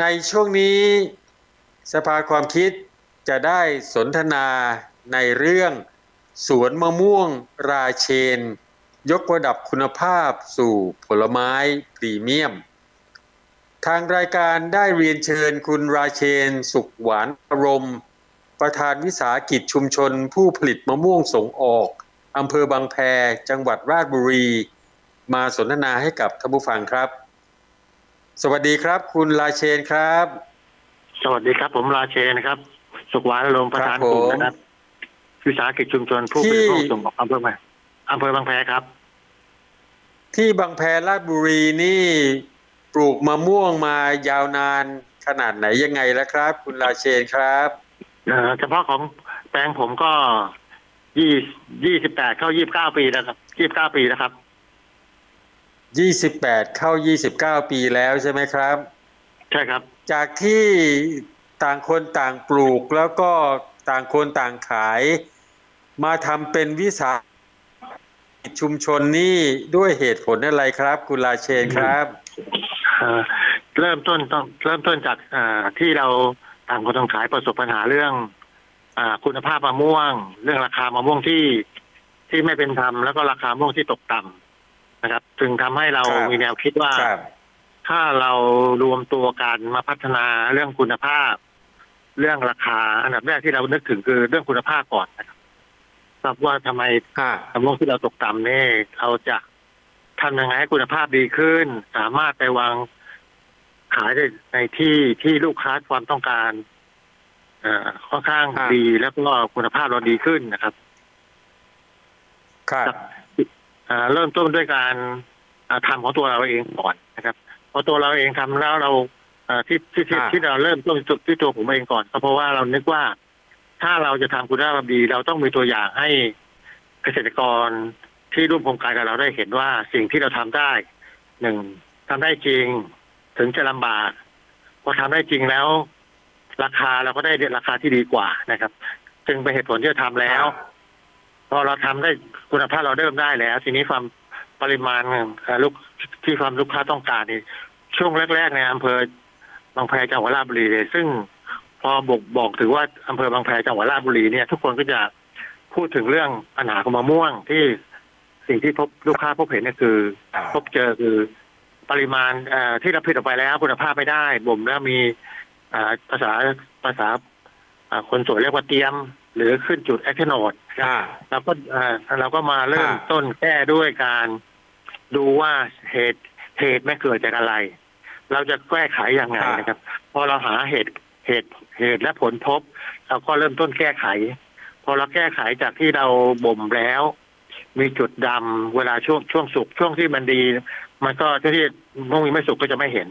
ในช่วงนี้สภาความคิดจะได้สนทนาในเรื่อง สวนมะม่วงราเชน ยกระดับคุณภาพสู่ผลไม้พรีเมียม ทางรายการได้เรียนเชิญคุณราเชน สุขหวานอารมณ์ ประธานวิสาหกิจชุมชนผู้ผลิตมะม่วงส่งออกอำเภอบางแพจังหวัดราชบุรี มาสนทนาให้กับท่านผู้ฟังครับ สวัสดีครับ คุณราเชนครับ สวัสดีครับ ผมราเชนนะครับ สุขหวานอารมณ์ประธานกลุ่มนะครับวิสาหกิจชุมชนผู้ผลิตผู้ส่งออกอำเภอมาอำเภอบางแพครับ ที่บางแพราชบุรีนี่ปลูกมะม่วงมายาวนานขนาดไหนยังไงแล้วครับ คุณราเชนครับเอ่อเฉพาะของแปลงผมก็ยี่ยี่สิบแปดเข้ายี่บเก้าปีแล้วครับยี่บเก้าปีแล้วครับ 28เข้า29ปีแล้วใช่ไหมครับ ใช่ครับ จากที่ต่างคนต่างปลูกแล้วก็ต่างคนต่างขาย มาทำเป็นวิสาหกิจชุมชนนี่ด้วยเหตุผลอะไรครับ คุณราเชนครับเอ่อเริ่มต้นต้องเริ่มต้นจากอ่าที่เราต่างคนต่างขายประสบปัญหาเรื่องอ่าคุณภาพมะม่วง เรื่องราคามะม่วงที่ที่ไม่เป็นธรรมแล้วก็ราคามะม่วงที่ตกต่ำ นะครับจึงทำให้เราครับ มีแนวคิดว่า ครับ ถ้าเรารวมตัวกันมาพัฒนาเรื่องคุณภาพ เรื่องราคา อันดับแรกที่เรานึกถึงคือเรื่องคุณภาพก่อนนะครับครับว่าทำไมฮะมะม่วงที่เราตกต่ำเนี่ยเราจะทำยังไงให้คุณภาพดีขึ้น สามารถไปวางขายได้ในที่ที่ลูกค้าความต้องการ เอ่อค่อนข้างดีแล้วก็คุณภาพเราดีขึ้นนะครับ ครับอ่า เริ่มต้นด้วยการอ่าทำของตัวเราเองก่อนนะครับพอตัวเราเองทำแล้วเราอ่าที่ที่ที่อ่าที่เราเริ่มต้นที่ตัวผมเองก่อน ก็เพราะว่าเรานึกว่า ถ้าเราจะทำคุณภาพดี เราต้องมีตัวอย่างให้เกษตรกรที่ร่วมโครงการกับเราได้เห็นว่าสิ่งที่เราทำได้หนึ่งทำได้จริง ถึงจะลำบากพอทำได้จริงแล้ว ราคาเราก็ได้ราคาที่ดีกว่านะครับ จึงเป็นเหตุผลที่จะทำแล้ว พอเราทำได้คุณภาพเราเริ่มได้แล้ว ทีนี้ความปริมาณเอ่อลูกที่ความลูกค้าต้องการนี่ช่วงแรกๆในอำเภอบางแพจังหวัดราชบุรีเลยซึ่งพอบอกบอกถือว่าอำเภอบางแพจังหวัดราชบุรีเนี่ย ทุกคนก็จะพูดถึงเรื่องปัญหาของมะม่วงที่สิ่งที่พบลูกค้าพบเห็นเนี่ยคือ พบเจอคือปริมาณเอ่อที่เราผลิตออกไปแล้วคุณภาพไม่ได้บ่มแล้วมีอ่าภาษาภาษาอ่าคนสวยเรียกว่าเตรียม หรือขึ้นจุดแอคเทโนดอ่าเราก็เอ่อเราก็มาเริ่มค่ะต้นแก้ด้วยการดูว่าเหตุเหตุไม่เกิดจากอะไร เราจะแก้ไขยังไงนะครับ พอเราหาเหตุเหตุเหตุและผลพบ เราก็เริ่มต้นแก้ไข พอเราแก้ไขจากที่เราบ่มแล้ว มีจุดดำเวลาช่วงช่วงสุกช่วงที่มันดี มันก็ช่วงที่ม่วงไม่สุกก็จะไม่เห็น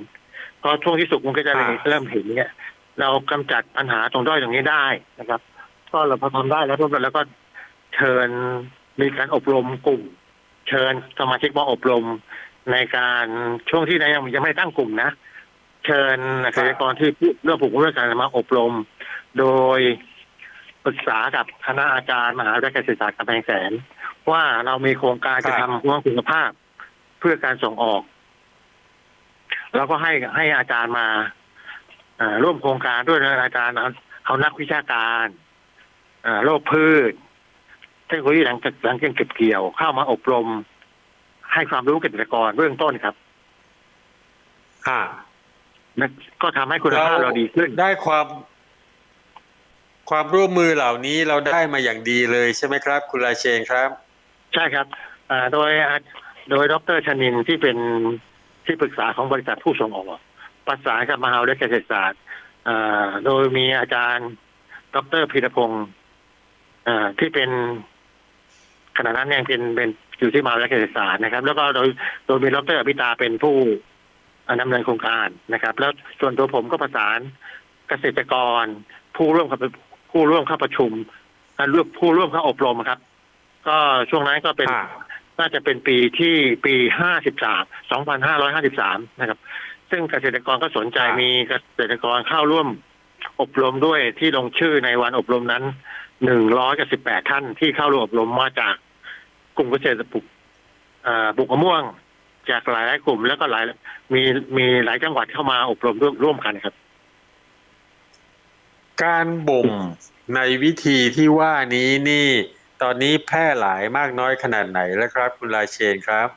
พอช่วงที่สุกมันก็จะอ่าเริ่มเห็นเนี่ยเรากำจัดปัญหาตรงด้อยตรงนี้ได้นะครับ ก็เราพอทำได้แล้วทุกคนแล้วก็เชิญมีการอบรมกลุ่ม เชิญสมาชิกมาอบรมในการช่วงที่ยังยังไม่ตั้งกลุ่มนะ เชิญเกษตรกรที่เรื่องปลูกเรื่องการมาอบรม โดยปรึกษากับคณะอาจารย์มหาวิทยาลัยเกษตรศาสตร์กำแพงแสน ว่าเรามีโครงการจะทำเรื่องคุณภาพเพื่อการส่งออก แล้วก็ให้ให้อาจารย์มาร่วมโครงการด้วยนะอาจารย์เอานักวิชาการ โรคพืชเทคโนโลยีหลังจากหลังจากเก็บเกี่ยวเข้ามาอบรม ให้ความรู้เกษตรกรเบื้องต้นครับอ่าและก็ทำให้คุณภาพเราดีขึ้นได้ความ ความร่วมมือเหล่านี้เราได้มาอย่างดีเลยใช่ไหมครับ คุณราเชนครับ ใช่ครับอ่าโดยอาโดยดรชนินที่เป็นที่ปรึกษาของบริษัทผู้ส่งออกประสานกับมหาวิทยาลัยเกษตรศาสตร์อ่าโดยมีอาจารย์ ดรพีรพงศ์ อ่าที่เป็นขณะนั้นยังเป็นเป็นอยู่ที่มหาวิทยาลัยเกษตรศาสตร์นะครับ แล้วก็โดยโดยมีดรอภิตาเป็นผู้อ่าดำเนินโครงการนะครับ แล้วส่วนตัวผมก็ประสานเกษตรกร ผู้ร่วมเข้าผู้ร่วมเข้าประชุมอ่าร่วมผู้ร่วมเข้าอบรมครับ ก็ช่วงนั้นก็เป็นอ่าน่าจะเป็นปีที่ปีห้าสิบสามสองพันห้าร้อยห้าสิบสามนะครับ ซึ่งเกษตรกรก็สนใจครับมีเกษตรกรเข้าร่วมอบรมด้วยที่ลงชื่อในวันอบรมนั้น หนึ่งร้อยกับสิบแปดท่านที่เข้าร่วมอบรมมาจากกลุ่มเกษตรปลูกอ่าปลูกมะม่วง จากหลายๆกลุ่มแล้วก็หลายมีมีหลายจังหวัดเข้ามาอบรมร่วมร่วมกันครับ การบ่มในวิธีที่ว่านี้นี่ ตอนนี้แพร่หลายมากน้อยขนาดไหนแล้วครับ คุณราเชนครับ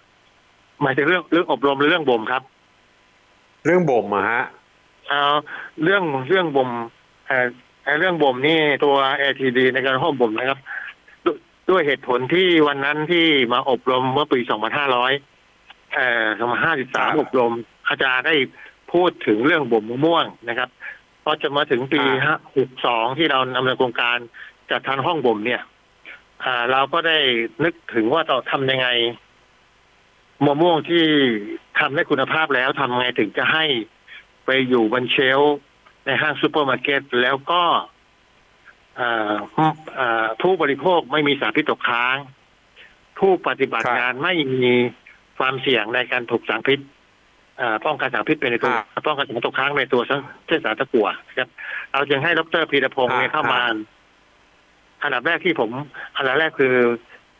หมายถึงเรื่องเรื่องอบรมหรือเรื่องบ่มครับ เรื่องบ่มอะฮะเอาเรื่องเรื่องบ่ม เอ่อเอ่อเรื่องบ่มนี่ตัว ATD ในการห้องบ่มนะครับดวยด้วยเหตุผลที่วันนั้นที่มาอบรมเมื่อปี 2500 เอ่อ 2553 อบรม อาจารย์ได้พูดถึงเรื่องบ่มมะม่วงนะครับพอจะมาถึงปีอ่า62 ที่เราดำเนินโครงการจัดทำห้องบ่มเนี่ยอ่าเราก็ได้นึกถึงว่าเราทำยังไงมะม่วงที่ทำได้คุณภาพแล้วทำไงถึงจะให้ไปอยู่บนเชลฟ์ ในห้างซูเปอร์มาร์เก็ตแล้วก็อ่าอ่าผู้บริโภคไม่มีสารพิษตกค้าง ผู้ปฏิบัติครับงานไม่มีความเสี่ยงในการถูกสารพิษอ่าป้องกันสารพิษเป็นในตัวครับป้องกันสารตกค้างในตัวเช่นสารตะกั่วนะครับเราจึงให้ดรพีรพงศ์เนี่ยครับเข้ามาอันดับแรกที่ผมอันดับแรกคือ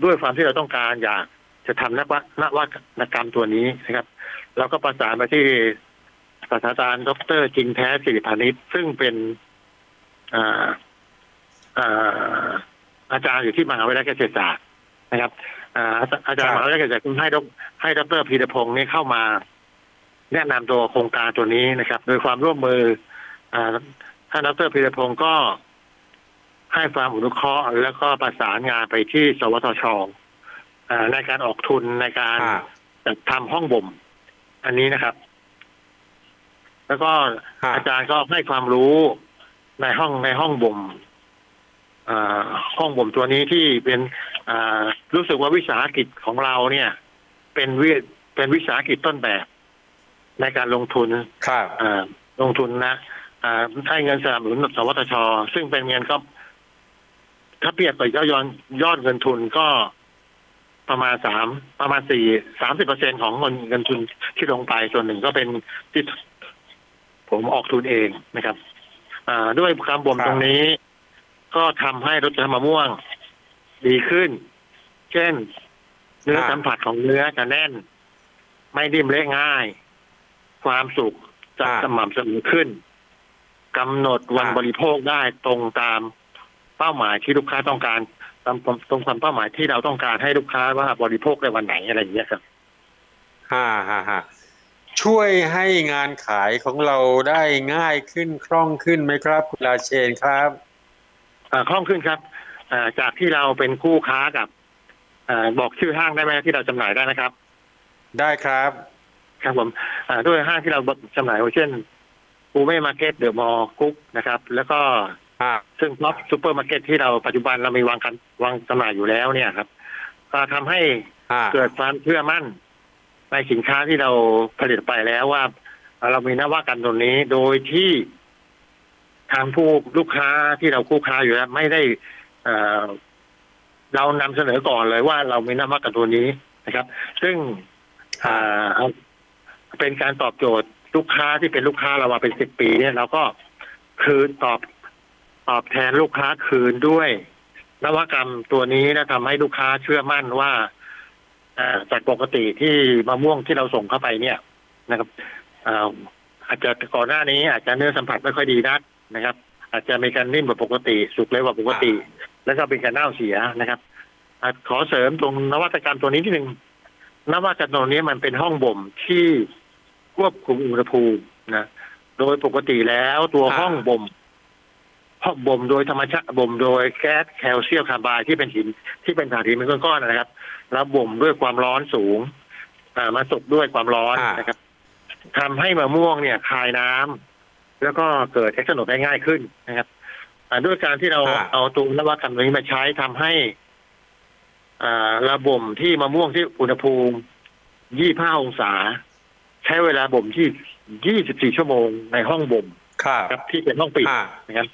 ด้วยความที่เราต้องการอยากจะทำนวัตนวัตกรรมตัวนี้นะครับ เราก็ประสานไปที่ ศาสตราจารย์ดรจริงแท้สิริพานิชซึ่งเป็นอ่าอ่าอาจารย์อยู่ที่มหาวิทยาลัยเกษตรศาสตร์นะครับอ่าอาจารย์ครับมหาวิทยาลัยเกษตรศาสตร์ให้ดรให้ดรพีรพงศ์นี่เข้ามา แนะนำตัวโครงการตัวนี้นะครับ โดยความร่วมมืออ่าท่านดรพีรพงศ์ก็ให้ความอนุเคราะห์แล้วก็ประสานงานไปที่สวทชอ่าในการออกทุนในการอ่าจัดทำห้องบ่ม อันนี้นะครับ แล้วก็ฮะ อาจารย์ก็ให้ความรู้ในห้องในห้องบ่มอ่าห้องบ่มตัวนี้ที่เป็นอ่ารู้สึกว่าวิสาหกิจของเราเนี่ย เป็นวิเป็นวิสาหกิจต้นแบบ ในการลงทุน ครับอ่าลงทุนนะอ่าให้เงินสนับสนุนสวทช ซึ่งเป็นเงินก็ ถ้าเปรียบกับยอดยอดยอดเงินทุนก็ประมาณสามประมาณสี่สามสิบเปอร์เซ็นของเงินเงินทุนที่ลงไปส่วนหนึ่งก็เป็นที่ ผมออกทุนเองนะครับอ่าด้วยการบ่มครับตรงนี้ ก็ทำให้รสชาติมะม่วง ดีขึ้น เช่น เนื้อสัมผัสของเนื้อจะแน่น ไม่ดิ้มเละง่าย ความสุกจะอ่าสม่ำเสมอขึ้นกำหนดวันอ่าบริโภคได้ตรงตามเป้าหมายที่ลูกค้าต้องการตามตรงความเป้าหมายที่เราต้องการให้ลูกค้าว่าบริโภคในวันไหนอะไรอย่างเงี้ยครับฮ่าฮ่าฮ่า ช่วยให้งานขายของเราได้ง่ายขึ้นคล่องขึ้นไหมครับ คุณราเชนครับอ่าคล่องขึ้นครับอ่าจากที่เราเป็นคู่ค้ากับอาบอกชื่อห้างได้ไหมที่เราจำหน่ายได้นะครับ ได้ครับครับผมอ่าด้วยห้างที่เราจำหน่ายเช่นปูเม่มาร์เก็ตเดอะมอลล์กุ๊กนะครับ แล้วก็อ่าซึ่งท็อปซูเปอร์มาร์เก็ตที่เราปัจจุบันเรามีวางกันวางจำหน่ายอยู่แล้วเนี่ยครับก็ทำให้อ่าเกิดความเชื่อมั่น ในสินค้าที่เราผลิตไปแล้วว่า เรามีนวัตกรรมตรงนี้โดยที่ทางผู้ลูกค้าที่เราคู่ค้าอยู่แล้วไม่ได้เเรานำเสนอก่อนเลยว่าเรามีนวัตกรรมตัวนี้นะครับ ซึ่งเป็นการตอบโจทย์ลูกค้าที่เป็นลูกค้าเรามาเป็นสิบปี เนี่ยเราก็คืนตอบตอบแทนลูกค้าคืนด้วย นวัตกรรมตัวนี้นะทำให้ลูกค้าเชื่อมั่นว่า จากปกติที่มะม่วงที่เราส่งเข้าไปเนี่ยนะครับอ่าอาจจะก่อนหน้านี้อาจจะเนื้อสัมผัสไม่ค่อยดีนักนะครับ อาจจะมีการนิ่มกว่าปกติ สุกเร็วกว่าปกติ แล้วก็เป็นการเน่าเสียนะครับอะขอเสริมตรงนวัตกรรมตัวนี้ที่หนึ่งนวัตกรรมตรงนี้มันเป็นห้องบ่มที่ควบคุมอุณหภูมินะโดยปกติแล้วตัวอ่าห้องบ่มห้องบ่มโดยธรรมชาติบ่มโดยแก๊สแคลเซียมคาร์ไบด์ที่เป็นหินที่เป็นถ่านหินเป็นก้อนๆนะครับ แล้วบ่มด้วยความร้อนสูง อ่ามาสุกด้วยความร้อนอ่าน นะครับทำให้มะม่วงเนี่ยคายน้ำแล้วก็เกิดเอ็กซ์โนดได้ง่ายขึ้นนะครับ อ่าด้วยการที่เราอ่า เอาตัวนวัตกรรมตัวนี้มาใช้ทำให้ อ่าระบ่มที่มะม่วงที่อุณหภูมิ 25 องศา ใช้เวลาบ่มที่ 24 ชั่วโมงในห้องบ่มครับครับที่เป็นห้องปิด อ่านะครับ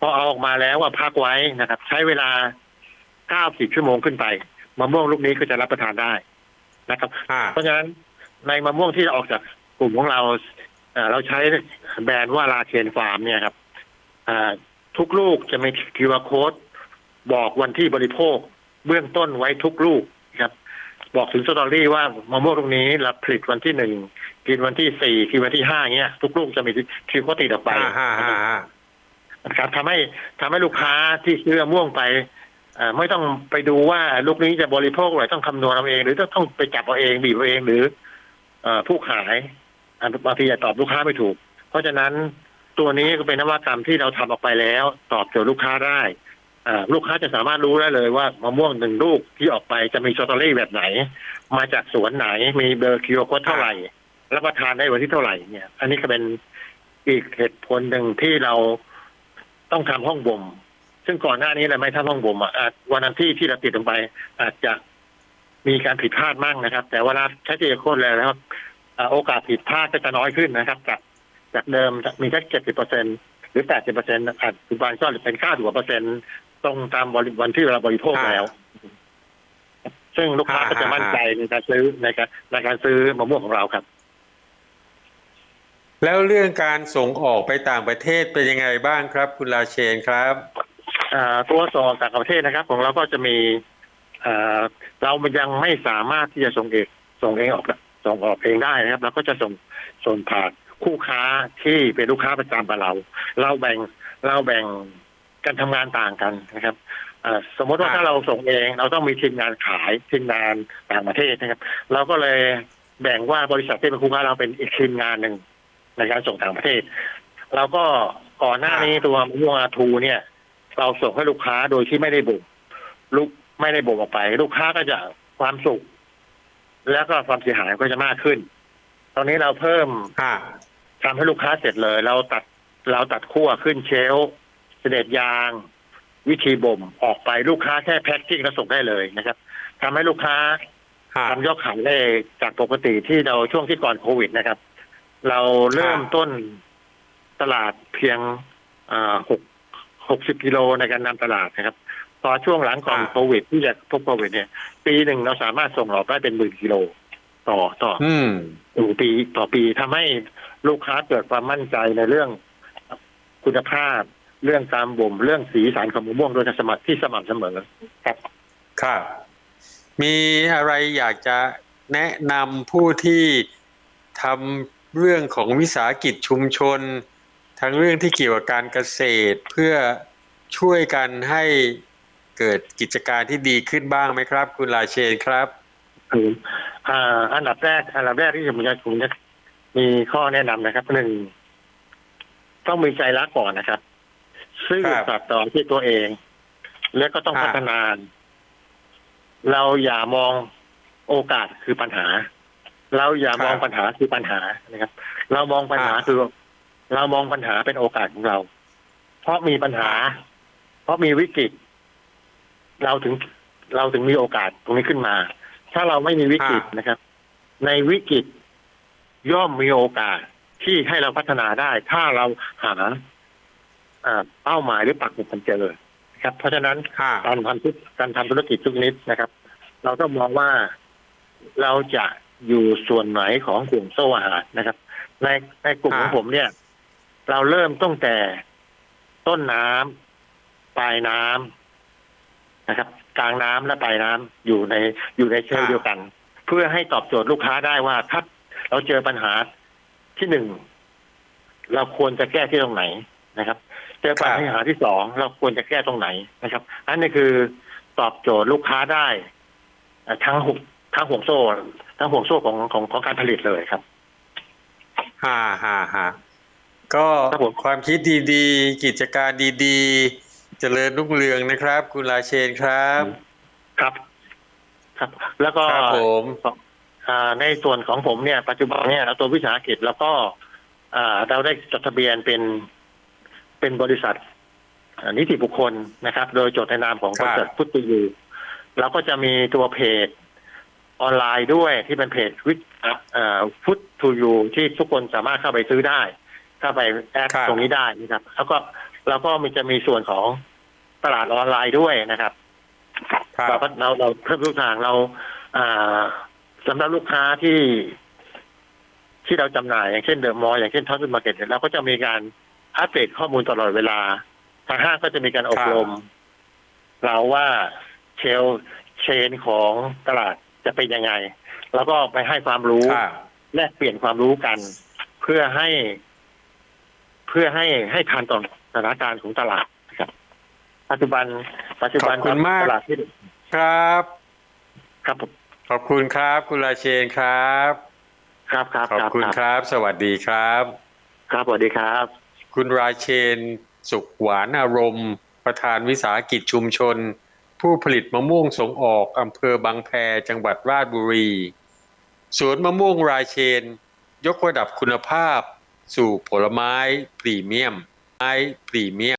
พอเอาออกมาแล้วว่าพักไว้นะครับ ใช้เวลา 90 ชั่วโมงขึ้นไป มะม่วงลูกนี้ก็จะรับประทานได้นะครับ อ่า เพราะฉะนั้นในมะม่วงที่ออกจากกลุ่มของเราเอ่อเราใช้แบรนด์ว่าลาเชนฟาร์มเนี่ยครับอ่าทุกลูกจะมี QR code บอกวันที่บริโภค เบื้องต้นไว้ทุกลูกครับ บอกถึงสตอรี่ว่ามะม่วงตรงนี้เราผลิตวันที่หนึ่งกินวันที่สี่กินวันที่ห้าเงี้ย ทุกลูกจะมีคิวก็ติดออกไปห้าห้าห้าห้านะครับทำให้ทำให้ลูกค้าที่ซื้อมะม่วงไปเอ่อ ไม่ต้องไปดูว่าลูกนี้จะบริโภคอะไรต้องคำนวณเอาเอง หรือต้องต้องไปจับเอาเองบีบเอาเองหรืออผู้ขายอันบางทีจะตอบลูกค้าไม่ถูก เพราะฉะนั้นตัวนี้ก็เป็นนวัตกรรมที่เราทำออกไปแล้ว ตอบโจทย์ลูกค้าได้อลูกค้าจะสามารถรู้ได้เลยว่ามะม่วงหนึ่งลูกที่ออกไปจะมีสตอรี่แบบไหน มาจากสวนไหนมีเบอร์คิวโคดเท่าไหร่รับประทานได้วันที่เท่าไหร่เนี่ย อันนี้ก็เป็นอีกเหตุผลหนึ่งที่เราต้องทำห้องบ่ม ซึ่งก่อนหน้านี้เราไม่ทำห้องบ่มอะอาจวันนั้นที่ที่เราติดลงไป อาจจะมีการผิดพลาดมั่งนะครับ แต่เวลาใช้เจโคดแล้วนะครับอ่าโอกาสผิดพลาดก็จะน้อยขึ้นนะครับ จากจากเดิมมีแค่เจ็ดสิบเปอร์เซ็นหรือแปดสิบเปอร์เซ็นต์ปัจจุบันก็เป็นค่าถัวาเปอร์เซ็นต์ตรงตามบริวันที่เราบริโภคแล้ว ซึ่งลูกค้าก็จะมั่นใจในการซื้อในการในการซื้อมะม่วงของเราครับแล้วเรื่องการส่งออกไปต่างประเทศเป็นยังไงบ้างครับ คุณราเชนครับอ่า ตัวส่งออกต่างประเทศนะครับ ของเราก็จะมีอ่าเรายังไม่สามารถที่จะส่งเองส่งเองออกส่งออกเองได้นะครับเราก็จะส่งส่งผ่านคู่ค้าที่เป็นลูกค้าประจำกับเรา เราแบ่งเราแบ่งการทำงานต่างกันนะครับอ่าสมมติว่าครับถ้าเราส่งเองเราต้องมีทีมงานขายทีมงานต่างประเทศนะครับ เราก็เลยแบ่งว่าบริษัทที่เป็นคู่ค้าเราเป็นอีกทีมงานหนึ่งในการส่งต่างประเทศ เราก็ก่อนหน้านี้ตัวมะม่วงอาทูเนี่ย เราส่งให้ลูกค้าโดยที่ไม่ได้บ่มลูกไม่ได้บ่มออกไป ลูกค้าก็จะความสุข แล้วก็ความเสียหายก็จะมากขึ้น ตอนนี้เราเพิ่มค่ะทำให้ลูกค้าเสร็จเลย เราตัดเราตัดขั้วขึ้นเชลฟ์เสด็จยาง วิธีบ่มออกไปลูกค้าแค่แพ็คกิ้งแล้วส่งได้เลยนะครับทำให้ลูกค้าค่ะทำยอดขายได้จากปกติที่เราช่วงที่ก่อนโควิดนะครับ เราเริ่มต้นตลาดเพียงหก หกสิบกิโลในการนำตลาดนะครับ พอช่วงหลังก่อนอ่าโควิดที่จะพบโควิดเนี่ย ปีหนึ่งเราสามารถส่งออกได้เป็นหมื่นกิโลต่อต่ออืมหนึ่งปีต่อปีทำให้ลูกค้าเกิดความมั่นใจในเรื่องคุณภาพ เรื่องการบ่มเรื่องสีสันของมะม่วงโดยสมัครที่สม่ำเสมอครับครับมีอะไรอยากจะแนะนำผู้ที่ทำเรื่องของวิสาหกิจชุมชน ทั้งเรื่องที่เกี่ยวกับการเกษตรเพื่อช่วยกันให้เกิดกิจการที่ดีขึ้นบ้างไหมครับ คุณราเชนครับคืออ่าอันดับแรกอันดับแรกที่ผมจะผมจะมีข้อแนะนำนะครับหนึ่งต้องมีใจรักก่อนนะครับ ซื่อครับสัตย์ต่อที่ตัวเอง แล้วก็ต้องครับพัฒนา เราอย่ามองโอกาสคือปัญหา เราอย่ามองปัญหาคือปัญหานะครับ เรามองปัญหาคือ เรามองปัญหาเป็นโอกาสของเรา เพราะมีปัญหา เพราะมีวิกฤต เราถึงเราถึงมีโอกาสตรงนี้ขึ้นมา ถ้าเราไม่มีวิกฤตนะครับ ในวิกฤตย่อมมีโอกาสที่ให้เราพัฒนาได้ ถ้าเราหาอ่าเป้าหมายหรือปักหมุดกันเจอนะครับ เพราะฉะนั้นค่ะการทำธุรการทำธุรกิจทุกชนิดนะครับ เราต้องมองว่าเราจะอยู่ส่วนไหนของกลุ่มโซ่อาหารนะครับ ในในกลุ่มของอ่าผมเนี่ย เราเริ่มตั้งแต่ต้นน้ำปลายน้ำนะครับ กลางน้ำและปลายน้ำอยู่ในอยู่ในเชลฟ์เดียวกัน เพื่อให้ตอบโจทย์ลูกค้าได้ว่าถ้าเราเจอปัญหาที่หนึ่งเราควรจะแก้ที่ตรงไหนนะครับเจอปัญหาที่สองเราควรจะแก้ตรงไหนนะครับ อันนี้คือตอบโจทย์ลูกค้าได้ทั้งหุกทั้งห่วงโซ่ ทั้งห่วงโซ่ของของของการผลิตเลยครับฮ่าฮ่าฮ่า ก็ครับผมความคิดดีๆ กิจการดีๆ เจริญรุ่งเรืองนะครับ คุณราเชนครับครับ ครับ แล้วก็ครับผมอ่าในส่วนของผมเนี่ยปัจจุบันเนี่ยเราตัววิสาหกิจแล้วก็อ่าเราได้จดทะเบียนเป็นเป็นบริษัทอ่านิติบุคคลนะครับ โดยจดในนามของครับบริษัทพุทธยูเราก็จะมีตัวเพจออนไลน์ด้วยที่เป็นเพจวิทพุทธยูที่ทุกคนสามารถเข้าไปซื้อได้ เข้าไปแอดครับ ตรงนี้ได้นะครับ แล้วก็เราก็มีจะมีส่วนของตลาดออนไลน์ด้วยนะครับ ครัเราบ ก็เราเราเพิ่มทุกทางเรา อ่าสำหรับลูกค้าที่ที่เราจำหน่ายอย่างเช่นเดอะมอลล์อย่างเช่นท็อปปี้มาร์เก็ตเราก็จะมีการอัปเดตข้อมูลตลอดเวลา ทางห้างก็จะมีการอบรม เราว่าเชลเชนของตลาดจะเป็นยังไง แล้วก็ไปให้ความรู้ ครับ แลกเปลี่ยนความรู้กัน เพื่อให้ เพื่อให้ให้ทันต่อสถานการณ์ของตลาดนะครับ ปัจจุบัน ปัจจุบันขอบคุณมาก ตลาดที่ครับ ครับผมขอบคุณครับ คุณราเชนครับ ครับครับขอบคุณครับ สวัสดีครับ ครับสวัสดีครับ คุณราเชน สุขหวานอารมณ์ ประธานวิสาหกิจชุมชน ผู้ผลิตมะม่วงส่งออกอำเภอบางแพจังหวัดราชบุรี สวนมะม่วงราเชน ยกระดับคุณภาพ สู่ผลไม้พรีเมียมไม้พรีเมียม